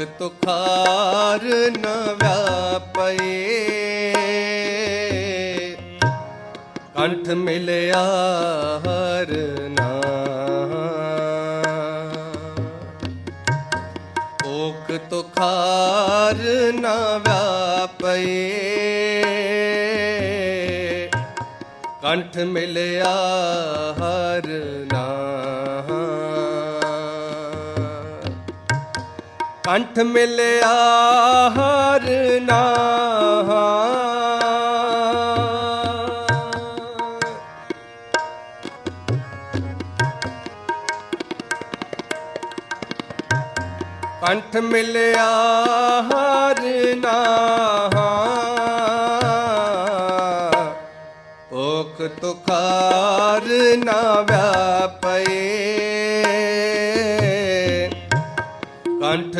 ਓਖ ਤੁਖਾਰ ਨ ਵਿਆਪਏ। ਕੰਠ ਮਿਲਿਆ ਹਰ ਨਾਮ ਓਖ ਤੁਖਾਰ ਨ ਵਿਆਪਏ। ਕੰਠ ਮਿਲਿਆ ਕੰਠ ਮਿਲਿਆ ਹਰ ਨਾਮ ਕੰਠ ਮਿਲਿਆ ਹਰ ਨਾਮ ਓਖ ਤੁਕਾਰ ਨਾ ਵਿਆਪਏ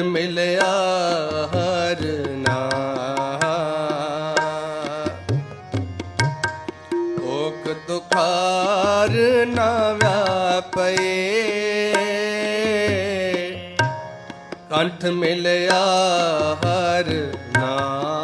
ਮਿਲਿਆ ਹਰ ਨਾਮ ਓਖ ਤੁਖਾਰ ਨਾ ਵਿਆਪਏ। ਕੰਠ ਮਿਲਿਆ ਹਰ ਨਾਮ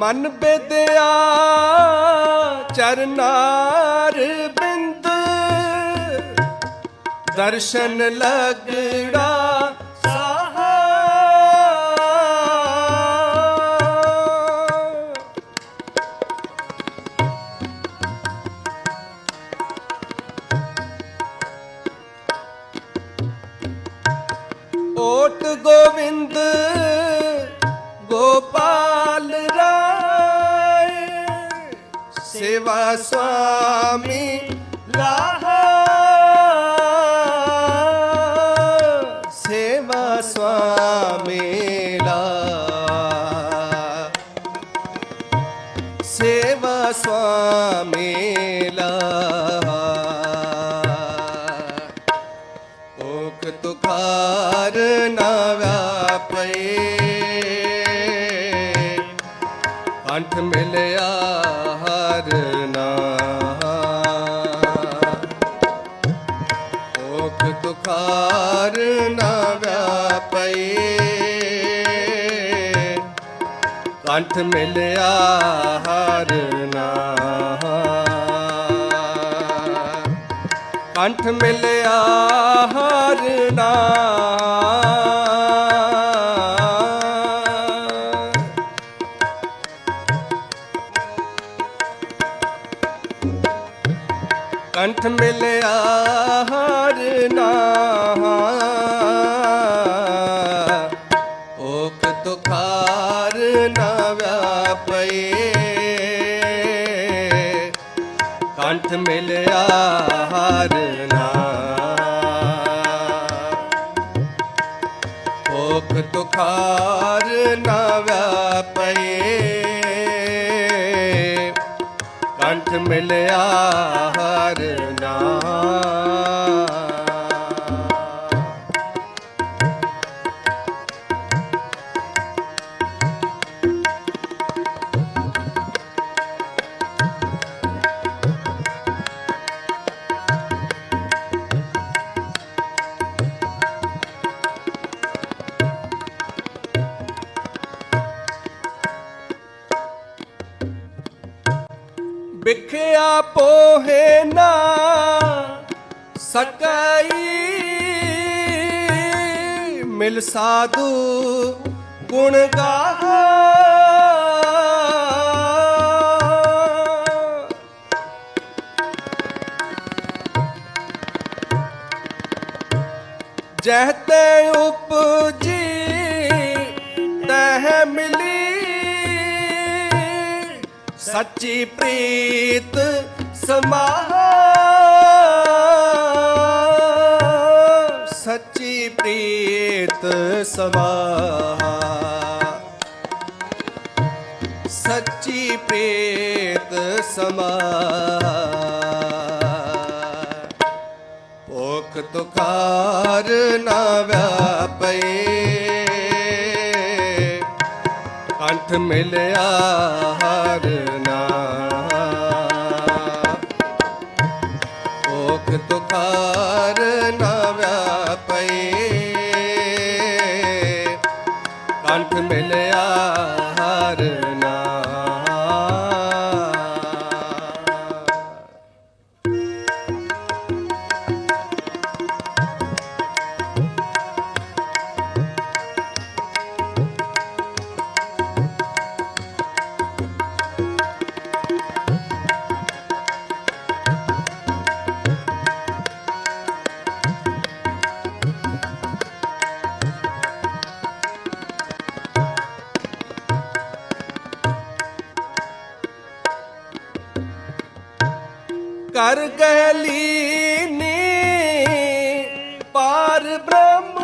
ਮਨ ਬੇਦਿਆ ਚਰਨਾਰ ਬਿੰਦ। ਦਰਸ਼ਨ ਲਗੜਾ ਓਟ ਗੋਵਿੰਦ ਗੋਪਾਲ ਸੇਵਾ ਸੁਆਮੀ ਲਾਹਾ। ਸੇਵਾ ਸੁਆਮੀ ਲਾ ਸੇਵਾ ਸੁਆਮੀ ਲਾ ਓਖ ਤੁਖਾਰ ਨਾ ਵਿਆਪਏ ਕੰਠ ਮਿਲਿਆ ਹਰ ਨਾਮ ਕੰਠ ਮਿਲਿਆ ਹਰ ਨਾਮ ਕੰਠ ਮਿਲਿਆ ਕੰਠ ਮਿਲਿਆ ਹਰ ਨਾਮ। ਤੁਖਾਰ ਨਾ ਵਿਆਪਏ। ਕੰਠ ਮਿਲਿਆ ਹਰ ਵਿਖਿਆ ਪੋਹੇ ਨਾ ਸਕਈ। ਮਿਲ ਸਾਧੂ ਗੁਣ ਗਾਹਾ। ਜਹ ਤੇ ਉਪਜੀ ਤਹ ਮਿਲੀ ਸੱਚੀ ਪ੍ਰੀਤ ਸਮਾਹਾ। ਸੱਚੀ ਪ੍ਰੀਤ ਸਮਾਹਾ। ਸੱਚੀ ਪ੍ਰੀਤ ਸਮਾਰ ਭੁਖ ਤੁਖਾਰ ਨਾ ਵਿਆਪੇ ਕੰਠ ਮਿਲਿਆ ਹਰ ਨਾਮ ਭੁਖ ਤੁਖਾਰ ਨਾ ਕਰ ਗਲੀ ਨੀ, ਪਾਰ ਬ੍ਰਹਮ।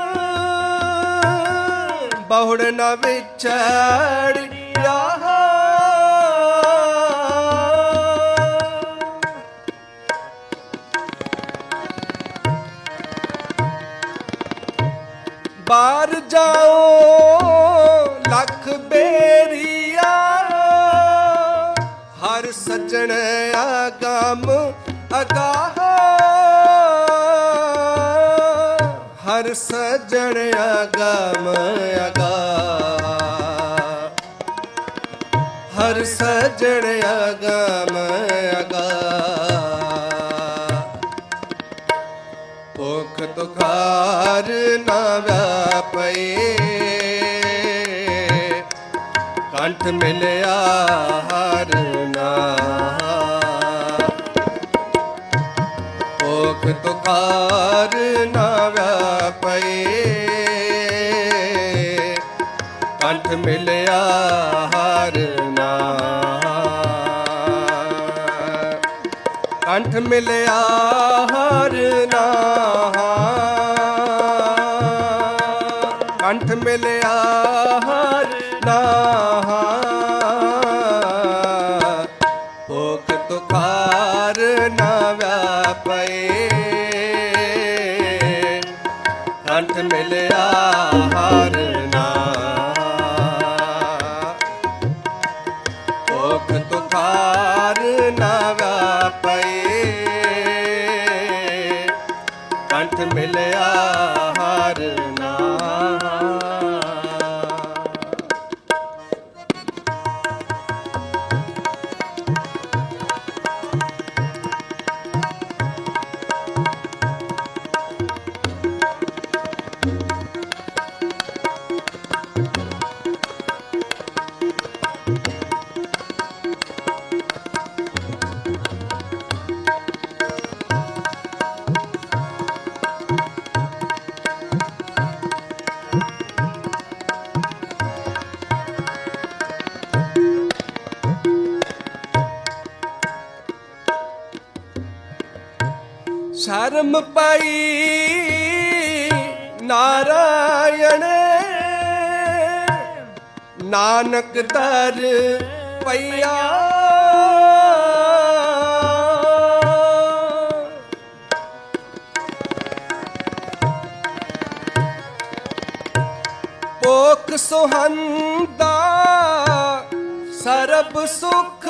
ਬਹੁੜ ਨ ਵਿਛੜਿਆ ਬਾਹਰ ਜਾਓ ਲੱਖ ਬੇਰੀਆ, ਹਰ ਸਜਣ ਆਗਮ ਅਗਾਹ ਹਰ ਸਜਣ ਆਗਮ ਅਗਾਹ ਹਰ ਸਜਣ ਆਗਮ ਅਗਾਹ ਭੁਖ ਤੁਖਾਰ ਨਾ ਵਿਆਪੇ ਕੰਠ ਮਿਲਿਆ ਹਰ ਤੁਕਾਰ ਤੁਖਾਰ ਨਾ ਵਿਆਪੇ ਕੰਠ ਮਿਲਿਆ ਹਰ ਨਾਮ। ਕੰਠ ਮਿਲਿਆ ਹਰ ਨਾ ਕੰਠ ਮਿਲਿਆ ਹਰ ਧਰਮ ਪਾਈ ਨਾਰਾਇਣ। ਨਾਨਕ ਦਰ ਪਈਆ। ਪੋਖ ਸੁਹੰਦਾ ਸਰਬ ਸੁਖ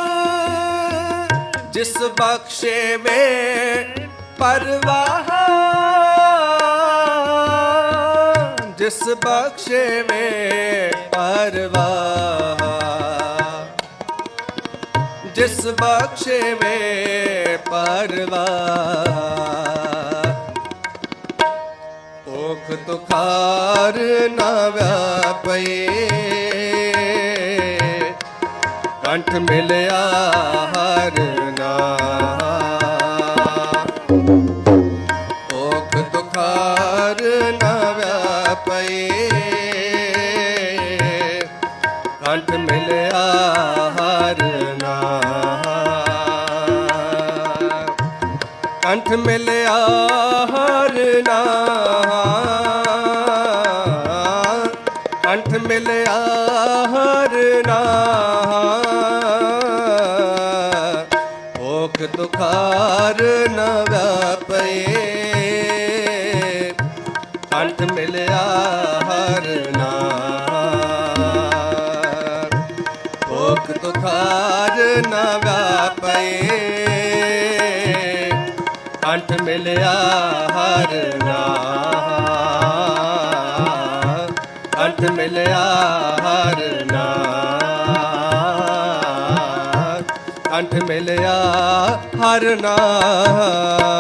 ਜਿਸ ਬਖਸ਼ੇ ਵੇ ਪਰਵਾਹ, ਜਿਸ ਬਖਸ਼ੇ ਵੇ ਪਰਵਾਹ। ਜਿਸ ਬਖਸ਼ੇ ਵੇ ਪਰਵਾਹ। ਭੁਖ ਤੁਖਾਰ ਨਾ ਵਿਆਪੇ ਕੰਠ ਮਿਲਿਆ ਹਰ ਨਾਮ ਕੰਠ ਮਿਲਿਆ ਹਰ ਨਾਮ ਕੰਠ ਮਿਲਿਆ ਹਰ ਨਾਮ ਕੰਠ ਮਿਲਿਆ ਹਰ ਨਾਮ ਓਖ ਤੁਖਾਰ ਨਵ ਪਏ। ਕੰਠ ਮਿਲਿਆ ਨ ਵਿਆਪਏ ਕੰਠ ਮਿਲਿਆ ਹਰ ਨਾਮ ਕੰਠ ਮਿਲਿਆ ਹਰ ਨਾਮ ਕੰਠ ਮਿਲਿਆ ਹਰ ਨਾਮ